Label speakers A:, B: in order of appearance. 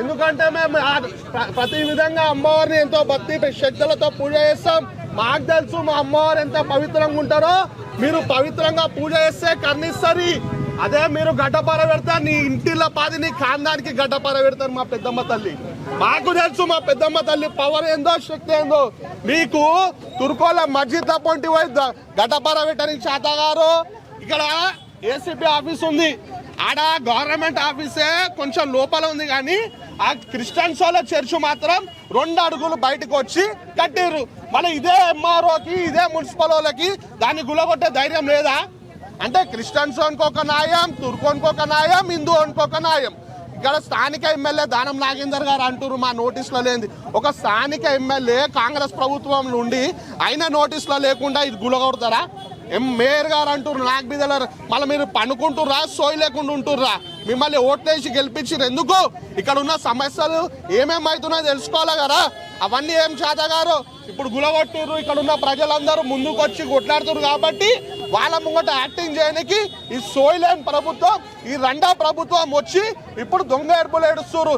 A: ఎందుకంటే మేము ప్రతి విధంగా అమ్మవారిని ఎంతో భక్తి శక్తులతో పూజ చేస్తాం. మాకు తెలుసు మా అమ్మవారు ఎంత పవిత్రంగా ఉంటారో. మీరు పవిత్రంగా పూజ చేస్తే కర్ణిస్తారు. అదే మీరు గడ్డపార పెడతారు నీ ఇంటిలో పాది నీ కాందానికి గడ్డపార పెడతారు మా పెద్దమ్మ తల్లి. మాకు తెలుసు మా పెద్దమ్మ తల్లి పవర్ ఏందో శక్తి ఏందో. మీకు తుర్కోల మస్జిద్ పొంటి పోయి గడ్డపార పెట్టడానికి శాత గారు. ఇక్కడ ఏసీపీ ఆఫీస్ ఉంది. ఆడ గవర్నమెంట్ ఆఫీసే కొంచెం లోపల ఉంది కానీ ఆ క్రిస్టియన్స్ వాళ్ళ చర్చ్ మాత్రం రెండు అడుగులు బయటకు వచ్చి కట్టిర్రు. మళ్ళీ ఇదే ఎంఆర్ఓకి ఇదే మున్సిపల్ వాళ్ళకి దాన్ని గులగొట్టే ధైర్యం లేదా? అంటే క్రిస్టియన్స్ అనుకోక న్యాయం తుర్కు అనుకోక న్యాయం హిందూ అనుకోక న్యాయం. ఇక్కడ స్థానిక ఎమ్మెల్యే దానం నాగేందర్ గారు అంటున్నారు మా నోటీసులో లేని ఒక స్థానిక ఎమ్మెల్యే కాంగ్రెస్ ప్రభుత్వం నుండి అయిన నోటీసులో లేకుండా ఇది గులగొడతారా? ఎం మేయర్ గారు అంటారు నాకు మీద మళ్ళీ మీరు పనుకుంటుర్రా సోయి లేకుండా ఉంటుర్రా? మిమ్మల్ని ఓట్లేసి గెలిపించారు ఎందుకు? ఇక్కడ ఉన్న సమస్యలు ఏమేమవుతున్నాయో తెలుసుకోవాలి కదా? అవన్నీ ఏం చేతగారు ఇప్పుడు గులగొట్టిర్రు ఇక్కడ ఉన్న ప్రజలందరూ ముందుకు వచ్చి కొట్లాడుతున్నారు కాబట్టి వాళ్ళ ముంగట యాక్టింగ్ చేయడానికి ఈ సోయిలేని ప్రభుత్వం ఈ రెండో ప్రభుత్వం వచ్చి ఇప్పుడు దొంగ ఎరుపులు ఏడుస్తున్నారు